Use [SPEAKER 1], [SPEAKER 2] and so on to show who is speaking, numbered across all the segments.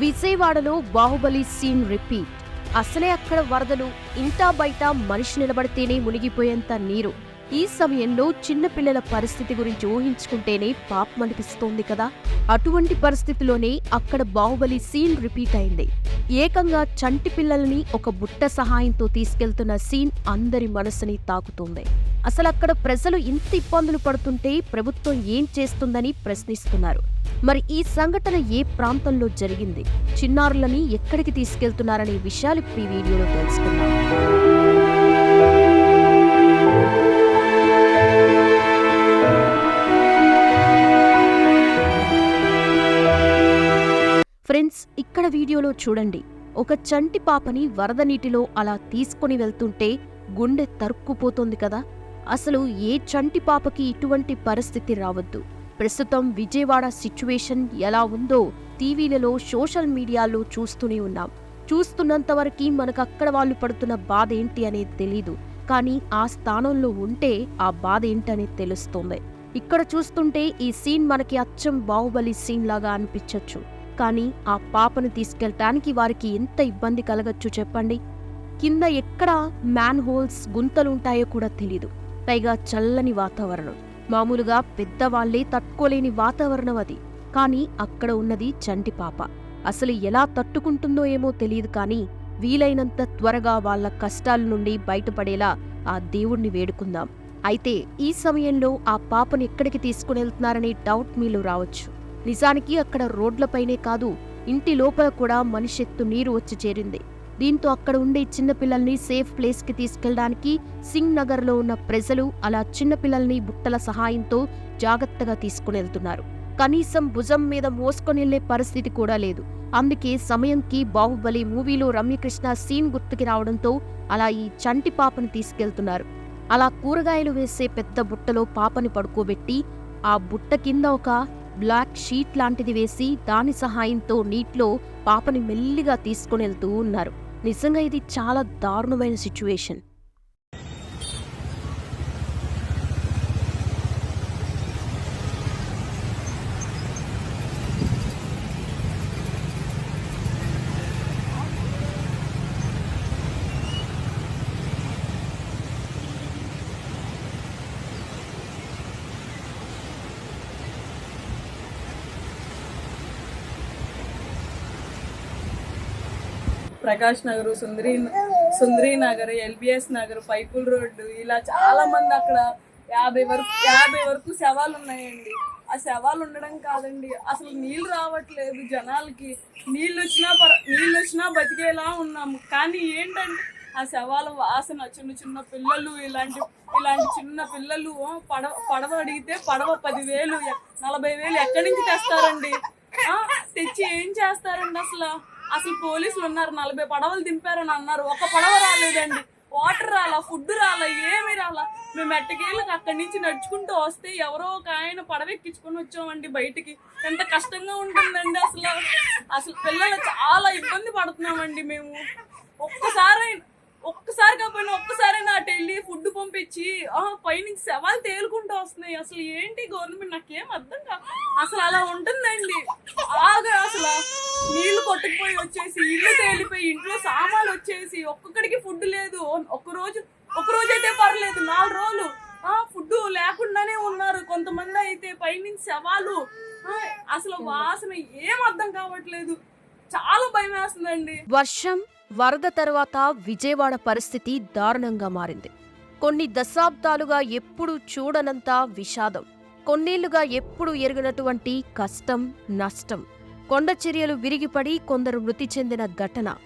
[SPEAKER 1] విజయవాడలో Baahubali scene repeat. అసలే అక్కడ వరదలు ఇంటా బయట మనిషి నిలబడితేనే మునిగిపోయేంత నీరు. ఈ సమయంలో చిన్నపిల్లల పరిస్థితి గురించి ఊహించుకుంటేనే పాపం అనిపిస్తోంది కదా. అటువంటి పరిస్థితిలోనే అక్కడ బాహుబలి సీన్ రిపీట్ అయింది. ఏకంగా చంటి పిల్లల్ని ఒక బుట్ట సహాయంతో తీసుకెళ్తున్న సీన్ అందరి మనసుని తాకుతోంది. అసలు అక్కడ ప్రజలు ఇంత ఇబ్బందులు పడుతుంటే ప్రభుత్వం ఏం చేస్తుందని ప్రశ్నిస్తున్నారు. మరి ఈ సంఘటన ఏ ప్రాంతంలో జరిగింది? చిన్నారులని ఎక్కడికి తీసుకెళ్తున్నారనే విషయాలు ఈ వీడియోలో తెలుసుకుందాం. ఫ్రెండ్స్ ఇక్కడ వీడియోలో చూడండి. ఒక చంటి పాపని వరద నీటిలో అలా తీసుకొని వెళ్తుంటే గుండె తరుక్కుపోతుంది కదా. అసలు ఏ చంటి పాపకి ఇటువంటి పరిస్థితి రావద్దు. ప్రస్తుతం విజయవాడ సిచ్యువేషన్ ఎలా ఉందో టీవీలలో సోషల్ మీడియాలో చూస్తూనే ఉన్నాం. చూస్తున్నంత వరకు మనకు అక్కడ వాళ్ళు పడుతున్న బాధ ఏంటి అనేది తెలీదు. కానీ ఆ స్థానంలో ఉంటే ఆ బాధ ఏంటనేది తెలుస్తుంది. ఇక్కడ చూస్తుంటే ఈ సీన్ మనకి అచ్చం బాహుబలి సీన్ లాగా అనిపించవచ్చు కానీ ఆ పాపను తీసుకెళ్ళటానికి వారికి ఎంత ఇబ్బంది కలగచ్చు చెప్పండి? కింద ఎక్కడ మ్యాన్ హోల్స్ గుంతలుంటాయో కూడా తెలీదు. పైగా చల్లని వాతావరణం. మామూలుగా పెద్దవాళ్ళే తట్టుకోలేని వాతావరణం అది. కానీ అక్కడ ఉన్నది చంటి పాప. అసలు ఎలా తట్టుకుంటుందో ఏమో తెలియదు కానీ వీలైనంత త్వరగా వాళ్ళ కష్టాల నుండి బయటపడేలా ఆ దేవుణ్ణి వేడుకుందాం. అయితే ఈ సమయంలో ఆ పాపను ఎక్కడికి తీసుకునెళ్తున్నారనే డౌట్ మీలో రావచ్చు. నిజానికి అక్కడ రోడ్లపైనే కాదు ఇంటి లోపల కూడా మనిషెత్తు నీరు వచ్చి చేరింది. దీంతో అక్కడ ఉండే చిన్నపిల్లల్ని సేఫ్ ప్లేస్కి తీసుకెళ్ళడానికి సింగ్ నగర్లో ఉన్న ప్రజలు అలా చిన్నపిల్లల్ని బుట్టల సహాయంతో జాగ్రత్తగా తీసుకునెళ్తున్నారు కనీసం భుజం మీద మోసుకొనెళ్ళే పరిస్థితి కూడా లేదు. అందుకే సమయంకి బాహుబలి మూవీలో రమ్యకృష్ణ సీన్ గుర్తుకి రావడంతో అలా ఈ చంటి పాపని తీసుకెళ్తున్నారు. అలా కూరగాయలు వేసే పెద్ద బుట్టలో పాపని పడుకోబెట్టి ఆ బుట్ట కింద ఒక బ్లాక్ షీట్ లాంటిది వేసి దాని సహాయంతో నీటిలో పాపని మెల్లిగా తీసుకుని వెళ్తూ ఉన్నారు. నిజంగా ఇది చాలా దారుణమైన సిచ్యువేషన్
[SPEAKER 2] ప్రకాష్ నగర్ సుందరి సుందరి నగర్ ఎల్బిఎస్ నగర్ పైపుల్ రోడ్డు ఇలా చాలా మంది అక్కడ యాభై వరకు యాభై వరకు శవాలు ఉన్నాయండి. ఆ శవాలు ఉండడం కాదండి. అసలు నీళ్ళు రావట్లేదు జనాలకి. నీళ్ళు వచ్చినా పర నీళ్ళు వచ్చినా బతికేలా ఉన్నాము కానీ ఏంటంటే ఆ శవాల వాసన చిన్న చిన్న పిల్లలు ఇలాంటి ఇలాంటి చిన్న పిల్లలు పడవ పడవ అడిగితే పడవ పదివేలు నలభై వేలు ఎక్కడి నుంచి తెస్తారండి? ఆ, తెచ్చి ఏం చేస్తారండి అసలు? అసలు పోలీసులు ఉన్నారు నలభై పడవలు దింపారని అన్నారు. ఒక పడవ రాలేదండి. వాటర్ రాలా ఫుడ్ రాలా ఏమి రాలా. మేము ఎట్టకేళ్ళకి అక్కడి నుంచి నడుచుకుంటూ వస్తే ఎవరో ఒక ఆయన పడవ ఎక్కించుకొని వచ్చామండి బయటికి. ఎంత కష్టంగా ఉంటుందండి అసలు. అసలు పిల్లలు చాలా ఇబ్బంది పడుతున్నామండి మేము. ఒక్కసారి ఒక్కసారి వెళ్ళి ఫుడ్ పంపించి పైనుంచి శవాలు తేలుకుంటూ వస్తున్నాయి. అసలు ఏంటి గవర్నమెంట్? నాకేం అర్థం కాదు అసలు అలా ఉంటుందండి. బాగా అసలు నీళ్ళు కొట్టుకుపోయి వచ్చేసి ఇల్లు తేలిపోయి ఇంట్లో సామాన్లు వచ్చేసి ఒక్కొక్కడికి ఫుడ్ లేదు. ఒక్క రోజు రోజు అయితే పర్లేదు నాలుగు రోజులు. ఆ ఫుడ్ లేకుండానే ఉన్నారు కొంతమంది అయితే పైనుంచి శవాలు. అసలు వాసన ఏం అర్థం కావట్లేదు. చాలా భయం వేస్తుందండి.
[SPEAKER 1] వర్షం వరద తర్వాత విజయవాడ పరిస్థితి దారుణంగా మారింది. కొన్ని దశాబ్దాలుగా ఎప్పుడు చూడనంత విషాదం. కొన్నేళ్ళుగా ఎప్పుడు ఎరిగినటువంటి కష్టం నష్టం. కొండ చర్యలు విరిగిపడి కొందరు మృతి చెందిన ఘటన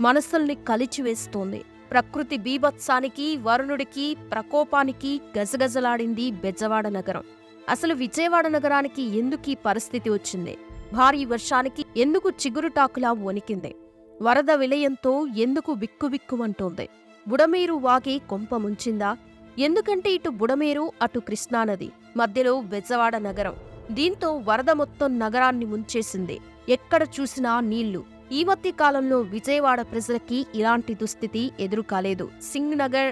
[SPEAKER 1] మనసుల్ని కలిచివేస్తోంది. ప్రకృతి బీభత్సానికి వరుణుడికి ప్రకోపానికి గజగజలాడింది బెజవాడ నగరం. అసలు విజయవాడ నగరానికి ఎందుకీ పరిస్థితి వచ్చింది? భారీ వర్షానికి ఎందుకు చిగురుటాకులా వణికింది? వరద విలయంతో ఎందుకు బిక్కుబిక్కుమంటోంది? బుడమేరు వాగే కొంప ముంచిందా? ఎందుకంటే ఇటు బుడమేరు అటు కృష్ణానది మధ్యలో బెజవాడ నగరం. దీంతో వరద మొత్తం నగరాన్ని ముంచేసింది. ఎక్కడ చూసినా నీళ్ళు. ఈ మధ్య కాలంలో విజయవాడ ప్రజలకి ఇలాంటి దుస్థితి ఎదురు కాలేదు సింగ్ నగర్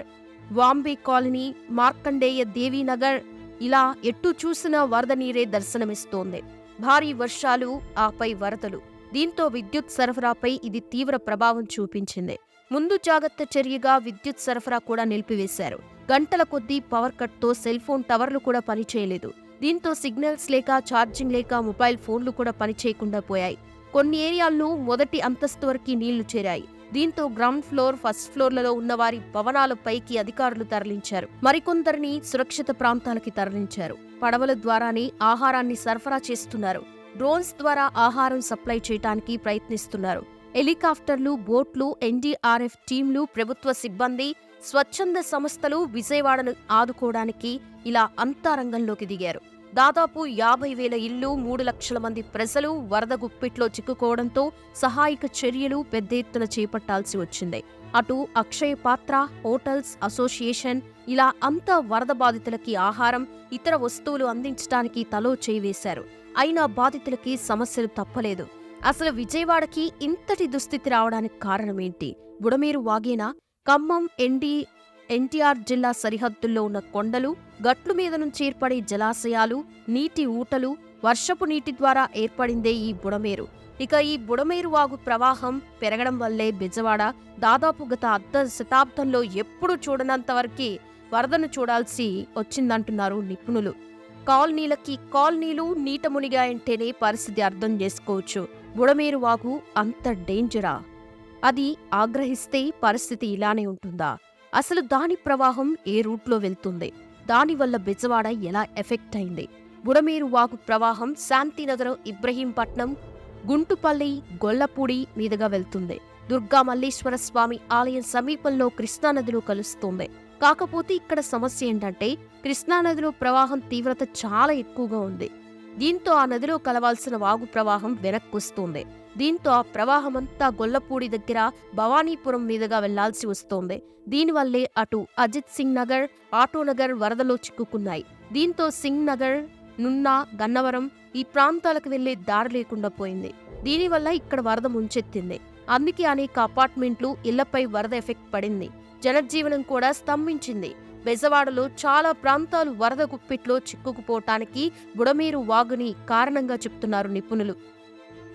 [SPEAKER 1] వాంబే కాలనీ మార్కండేయ దేవీనగర్ ఇలా ఎటు చూసినా వరద నీరే దర్శనమిస్తోంది. భారీ వర్షాలు ఆపై వరదలు. దీంతో విద్యుత్ సరఫరాపై ఇది తీవ్ర ప్రభావం చూపించింది. ముందు జాగ్రత్త చర్యగా విద్యుత్ సరఫరా కూడా నిలిపివేశారు. గంటల కొద్దీ పవర్ కట్తో సెల్ ఫోన్ టవర్లు కూడా పనిచేయలేదు. దీంతో సిగ్నల్స్ లేక ఛార్జింగ్ లేక మొబైల్ ఫోన్లు కూడా పనిచేయకుండా పోయాయి. కొన్ని ఏరియాల్లో మొదటి అంతస్తు వరకు నీళ్ళు చేరాయి. దీంతో గ్రౌండ్ ఫ్లోర్ ఫస్ట్ ఫ్లోర్లలో ఉన్న వారి భవనాలపైకి అధికారులు తరలించారు. మరికొందరిని సురక్షిత ప్రాంతాలకి తరలించారు. పడవల ద్వారానే ఆహారాన్ని సరఫరా చేస్తున్నారు. డ్రోన్స్ ద్వారా ఆహారం సప్లై చేయడానికి ప్రయత్నిస్తున్నారు. హెలికాప్టర్లు బోట్లు ఎన్డీఆర్ఎఫ్ టీంలు ప్రభుత్వ సిబ్బంది స్వచ్ఛంద సంస్థలు విజయవాడను ఆదుకోవడానికి ఇలా అంతరంగంలోకి దిగారు. దాదాపు యాభై వేల ఇళ్ళు మూడు లక్షల మంది ప్రజలు వరద గుప్పిట్లో చిక్కుకోవడంతో సహాయక చర్యలు పెద్ద ఎత్తున చేపట్టాల్సి వచ్చింది. అటు అక్షయ పాత్ర హోటల్స్ అసోసియేషన్ ఇలా అంతా వరద బాధితులకి ఆహారం ఇతర వస్తువులు అందించడానికి తలో చేయివేశారు. అయినా బాధితులకి సమస్యలు తప్పలేదు. అసలు విజయవాడకి ఇంతటి దుస్థితి రావడానికి కారణమేంటి? బుడమేరు వాగేనా? ఖమ్మం ఎన్డీ ఎన్టీఆర్ జిల్లా సరిహద్దుల్లో ఉన్న కొండలు గట్లు మీద నుంచి ఏర్పడే జలాశయాలు నీటి ఊటలు వర్షపు నీటి ద్వారా ఏర్పడిందే ఈ బుడమేరు. ఇక ఈ బుడమేరు వాగు ప్రవాహం పెరగడం వల్లే బెజవాడ దాదాపు గత అర్ధ శతాబ్దంలో ఎప్పుడూ చూడనంతవరకు వరదను చూడాల్సి వచ్చిందంటున్నారు నిపుణులు. కాలనీలకి కాలనీలు నీట మునిగాయంటేనే పరిస్థితి అర్థం చేసుకోవచ్చు. బుడమేరు వాగు అంత డేంజరా? అది ఆగ్రహిస్తే పరిస్థితి ఇలానే ఉంటుందా? అసలు దాని ప్రవాహం ఏ రూట్లో వెళ్తుంది? దానివల్ల బెజవాడ ఎలా ఎఫెక్ట్ అయింది? బుడమేరు వాగు ప్రవాహం శాంతినగరం ఇబ్రహీంపట్నం గుంటుపల్లి గొల్లపూడి మీదుగా వెళ్తుంది. దుర్గా మల్లేశ్వర స్వామి ఆలయం సమీపంలో కృష్ణానదిలో కలుస్తుంది. కాకపోతే ఇక్కడ సమస్య ఏంటంటే కృష్ణానదిలో ప్రవాహం తీవ్రత చాలా ఎక్కువగా ఉంది. దీంతో ఆ నదిలో కలవాల్సిన వాగు ప్రవాహం వెనక్కొస్తుంది. దీంతో ఆ ప్రవాహమంతా గొల్లపూడి దగ్గర భవానీపురం మీదుగా వెళ్ళాల్సి వస్తోంది. దీనివల్లే అటు అజిత్ సింగ్ నగర్ ఆటోనగర్ వరదలో చిక్కుకున్నాయి. దీంతో సింగ్ నగర్ నున్నా గన్నవరం ఈ ప్రాంతాలకు వెళ్ళే దారి లేకుండా పోయింది. దీనివల్ల ఇక్కడ వరద ముంచెత్తింది. అందుకే అనేక అపార్ట్మెంట్లు ఇళ్ళపై వరద ఎఫెక్ట్ పడింది. జనజీవనం కూడా స్తంభించింది. బెజవాడలో చాలా ప్రాంతాలు వరద గుప్పిట్లో చిక్కుకుపోవటానికి బుడమేరు వాగుని కారణంగా చెప్తున్నారు నిపుణులు.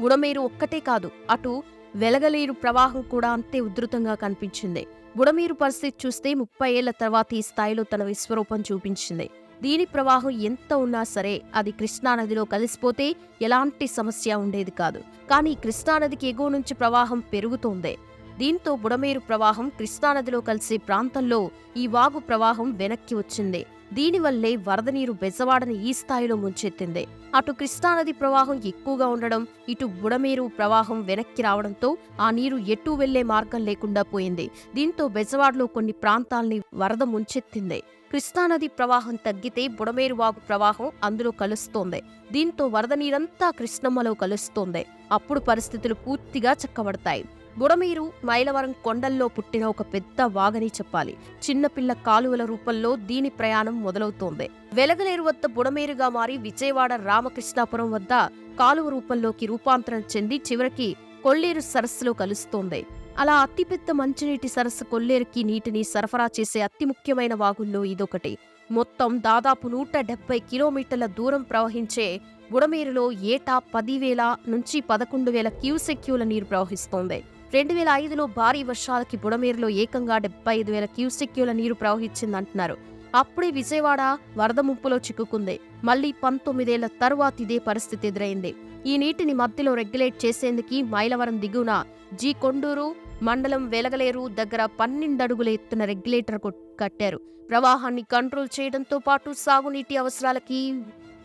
[SPEAKER 1] బుడమేరు ఒక్కటే కాదు అటు వెలగలేరు ప్రవాహం కూడా అంతే ఉధృతంగా కనిపించింది. బుడమేరు పరిస్థితి చూస్తే ముప్పై ఏళ్ళ తర్వాత ఈ స్థాయిలో తన విశ్వరూపం చూపించింది. దీని ప్రవాహం ఎంత ఉన్నా సరే అది కృష్ణానదిలో కలిసిపోతే ఎలాంటి సమస్య ఉండేది కాదు. కానీ కృష్ణానదికి ఎగువ నుంచి ప్రవాహం పెరుగుతోంది. దీంతో బుడమేరు ప్రవాహం కృష్ణానదిలో కలిసే ప్రాంతంలో ఈ వాగు ప్రవాహం వెనక్కి వచ్చింది. దీనివల్లే వరద నీరు బెజవాడని ఈ స్థాయిలో ముంచెత్తింది. అటు కృష్ణానది ప్రవాహం ఎక్కువగా ఉండడం ఇటు బుడమేరు ప్రవాహం వెనక్కి రావడంతో ఆ నీరు ఎటు వెళ్ళే మార్గం లేకుండా పోయింది. దీంతో బెజవాడలో కొన్ని ప్రాంతాల్ని వరద ముంచెత్తింది. కృష్ణానది ప్రవాహం తగ్గితే బుడమేరు వాగు ప్రవాహం అందులో కలుస్తోంది. దీంతో వరద నీరంతా కృష్ణమ్మలో కలుస్తోంది. అప్పుడు పరిస్థితులు పూర్తిగా చక్కబడతాయి. బుడమీరు మైలవరం కొండల్లో పుట్టిన ఒక పెద్ద వాగని చెప్పాలి. చిన్నపిల్ల కాలువల రూపంలో దీని ప్రయాణం మొదలవుతోంది. వెలగలేరు వద్ద బుడమేరుగా మారి విజయవాడ రామకృష్ణాపురం వద్ద కాలువ రూపంలోకి రూపాంతరం చెంది చివరికి కొల్లేరు సరస్సులో కలుస్తోంది. అలా అతిపెద్ద మంచినీటి సరస్సు కొల్లేరుకి నీటిని సరఫరా చేసే అతి ముఖ్యమైన వాగుల్లో ఇదొకటి. మొత్తం దాదాపు నూట డెబ్బై కిలోమీటర్ల దూరం ప్రవహించే బుడమేరులో ఏటా పదివేల నుంచి పదకొండు వేల క్యూసెక్యూల నీరు ప్రవహిస్తోంది. రెండు వేల ఐదులో భారీ వర్షాలకి బుడమేరులో ఏకంగా డెబ్బై ఐదు వేల క్యూసెక్యూల నీరు ప్రవహించిందంటున్నారు. అప్పుడే విజయవాడ వరద ముప్పులో చిక్కుకుంది. మళ్ళీ పంతొమ్మిదేళ్ళ తరువాత ఇదే పరిస్థితి ఎదురైంది. ఈ నీటిని మధ్యలో రెగ్యులేట్ చేసేందుకు మైలవరం దిగువన జీ కొండూరు మండలం వెలగలేరు దగ్గర పన్నెండడుగుల ఎత్తున రెగ్యులేటర్ కట్టారు. ప్రవాహాన్ని కంట్రోల్ చేయడంతో పాటు సాగునీటి అవసరాలకి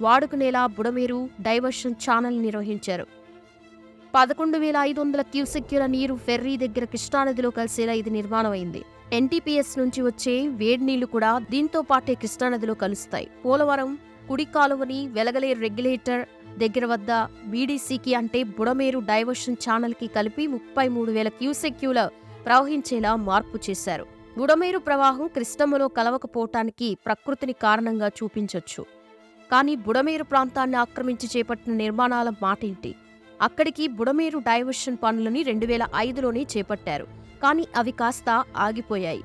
[SPEAKER 1] వాడుకునేలా బుడమేరు డైవర్షన్ ఛానల్ నిర్వహించారు. పదకొండు వేల ఐదు వందల క్యూసెక్యుల నీరు ఫెర్రీ దగ్గర కృష్ణానదిలో కలిసేలా ఇది నిర్మాణమైంది. ఎన్టీపీఎస్ నుంచి వచ్చే వేడి నీళ్ళు కూడా దీంతో పాటే కృష్ణానదిలో కలుస్తాయి. పోలవరం కుడి కాలువని వెలగలే రెగ్యులేటర్ దగ్గర వద్ద బీడీసీకి అంటే బుడమేరు డైవర్షన్ ఛానల్కి కలిపి ముప్పై మూడు వేల క్యూసెక్యూల ప్రవహించేలా మార్పు చేశారు. బుడమేరు ప్రవాహం కృష్ణమ్మలో కలవకపోవటానికి ప్రకృతిని కారణంగా చూపించవచ్చు కానీ బుడమేరు ప్రాంతాన్ని ఆక్రమించి చేపట్టిన నిర్మాణాల మాటింటి? అక్కడికి బుడమేరు డైవర్షన్ పనులని రెండు వేల ఐదులోనే చేపట్టారు. కానీ అవి కాస్త ఆగిపోయాయి.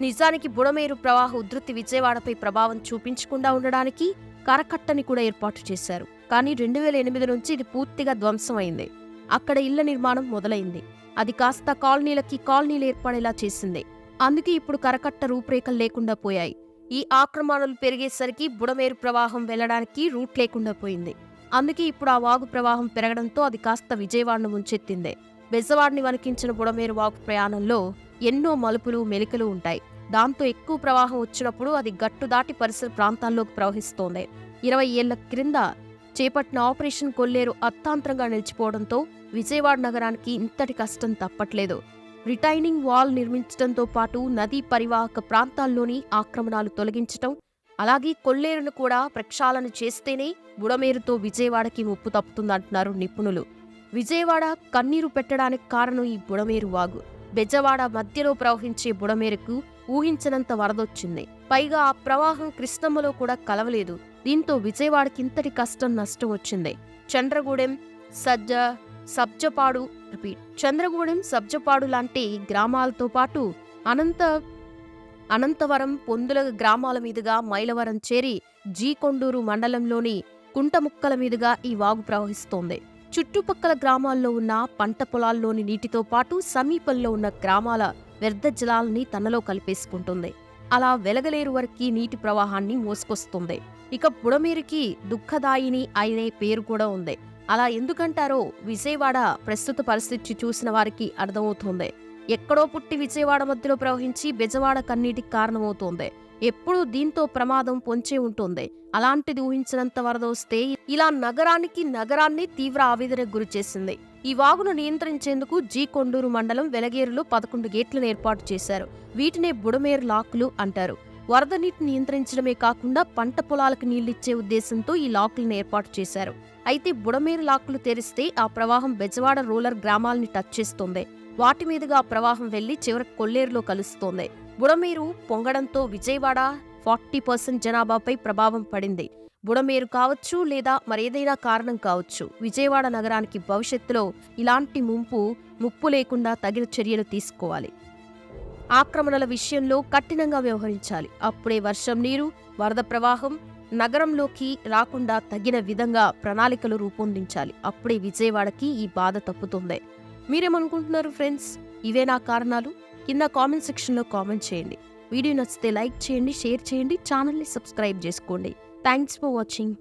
[SPEAKER 1] నిజానికి బుడమేరు ప్రవాహ ఉధృతి విజయవాడపై ప్రభావం చూపించకుండా ఉండడానికి కరకట్టని కూడా ఏర్పాటు చేశారు. కానీ రెండు వేల ఎనిమిది నుంచి ఇది పూర్తిగా ధ్వంసమైంది. అక్కడ ఇళ్ళ నిర్మాణం మొదలైంది. అది కాస్త కాలనీలకి కాలనీలు ఏర్పడేలా చేసింది. అందుకే ఇప్పుడు కరకట్ట రూపురేఖలు లేకుండా పోయాయి. ఈ ఆక్రమణలు పెరిగేసరికి బుడమేరు ప్రవాహం వెళ్ళడానికి రూట్ లేకుండా పోయింది. అందుకే ఇప్పుడు ఆ వాగు ప్రవాహం పెరగడంతో అది కాస్త విజయవాడను ముంచెత్తింది. బెజవాడిని వణికించిన బుడమేరు వాగు ప్రయాణంలో ఎన్నో మలుపులు మెలికలు ఉంటాయి. దాంతో ఎక్కువ ప్రవాహం వచ్చినప్పుడు అది గట్టు దాటి పరిసర ప్రాంతాల్లోకి ప్రవహిస్తోంది. ఇరవై ఏళ్ళ క్రింద చేపట్టిన ఆపరేషన్ కొల్లేరు అత్తాంతరంగా నిలిచిపోవడంతో విజయవాడ నగరానికి ఇంతటి కష్టం తప్పట్లేదు. రిటైనింగ్ వాల్ నిర్మించడంతో పాటు నదీ పరివాహక ప్రాంతాల్లోని ఆక్రమణాలు తొలగించటం అలాగే కొల్లేరును కూడా ప్రక్షాళన చేస్తేనే బుడమేరుతో విజయవాడకి ముప్పు తప్పుతుందంటున్నారు నిపుణులు. విజయవాడ కన్నీరు పెట్టడానికి కారణం ఈ బుడమేరు వాగు. బెజవాడ మధ్యలో ప్రవహించే బుడమేరుకు ఊహించనంత వరదొచ్చింది. పైగా ఆ ప్రవాహం కృష్ణమ్మలో కూడా కలవలేదు. దీంతో విజయవాడకి ఇంతటి కష్టం నష్టం వచ్చింది. చంద్రగూడెం సజ్జ సబ్జపాడు రిపీట్ చంద్రగూడెం సబ్జపాడు లాంటి గ్రామాలతో పాటు అనంత అనంతవరం పొందుల గ్రామాల మీదుగా మైలవరం చేరి జీకొండూరు మండలంలోని కుంటముక్కల మీదుగా ఈ వాగు ప్రవహిస్తోంది. చుట్టుపక్కల గ్రామాల్లో ఉన్న పంట పొలాల్లోని నీటితో పాటు సమీపంలో ఉన్న గ్రామాల వ్యర్థ జలాల్ని తనలో కలిపేసుకుంటుంది. అలా వెలగలేరు వరకు నీటి ప్రవాహాన్ని మోసుకొస్తుంది. ఇక బుడమేరికి దుఃఖదాయిని అనే పేరు కూడా ఉంది. అలా ఎందుకంటారో విజయవాడ ప్రస్తుత పరిస్థితి చూసిన వారికి అర్థమవుతుంది. ఎక్కడో పుట్టి విజయవాడ మధ్యలో ప్రవహించి బెజవాడ కన్నీటికి కారణమవుతోంది. ఎప్పుడూ దీంతో ప్రమాదం పొంచే ఉంటుంది. అలాంటిది ఊహించినంత వరద వస్తే ఇలా నగరానికి నగరాన్ని తీవ్ర ఆవేదనకు గురిచేసింది ఈ వాగును నియంత్రించేందుకు జీ కొండూరు మండలం వెలగేరులో పదకొండు గేట్లను ఏర్పాటు చేశారు. వీటినే బుడమేరు లాకులు అంటారు. వరద నీటిని నియంత్రించడమే కాకుండా పంట పొలాలకు నీళ్ళిచ్చే ఉద్దేశంతో ఈ లాక్లను ఏర్పాటు చేశారు. అయితే బుడమేరు లాక్లు తెరిస్తే ఆ ప్రవాహం బెజవాడ రూరల్ గ్రామాలని టచ్ చేస్తుంది. వాటి మీదుగా ప్రవాహం వెళ్ళి చివరి కొల్లేరులో కలుస్తోంది. బుడమేరు పొంగడంతో విజయవాడ ఫార్టీ పర్సెంట్ జనాభాపై ప్రభావం పడింది. బుడమేరు కావచ్చు లేదా మరేదైనా కారణం కావచ్చు విజయవాడ నగరానికి భవిష్యత్తులో ఇలాంటి ముంపు ముప్పు లేకుండా తగిన చర్యలు తీసుకోవాలి. ఆక్రమణల విషయంలో కఠినంగా వ్యవహరించాలి. అప్పుడే వర్షం నీరు వరద ప్రవాహం నగరంలోకి రాకుండా తగిన విధంగా ప్రణాళికలు రూపొందించాలి. అప్పుడే విజయవాడకి ఈ బాధ తప్పుతుంది. మీరేమనుకుంటున్నారు ఫ్రెండ్స్? ఇవే నా కారణాలు. కింద కామెంట్ సెక్షన్లో కామెంట్ చేయండి. వీడియో నచ్చితే లైక్ చేయండి షేర్ చేయండి ఛానల్ని సబ్స్క్రైబ్ చేసుకోండి. Thanks for watching.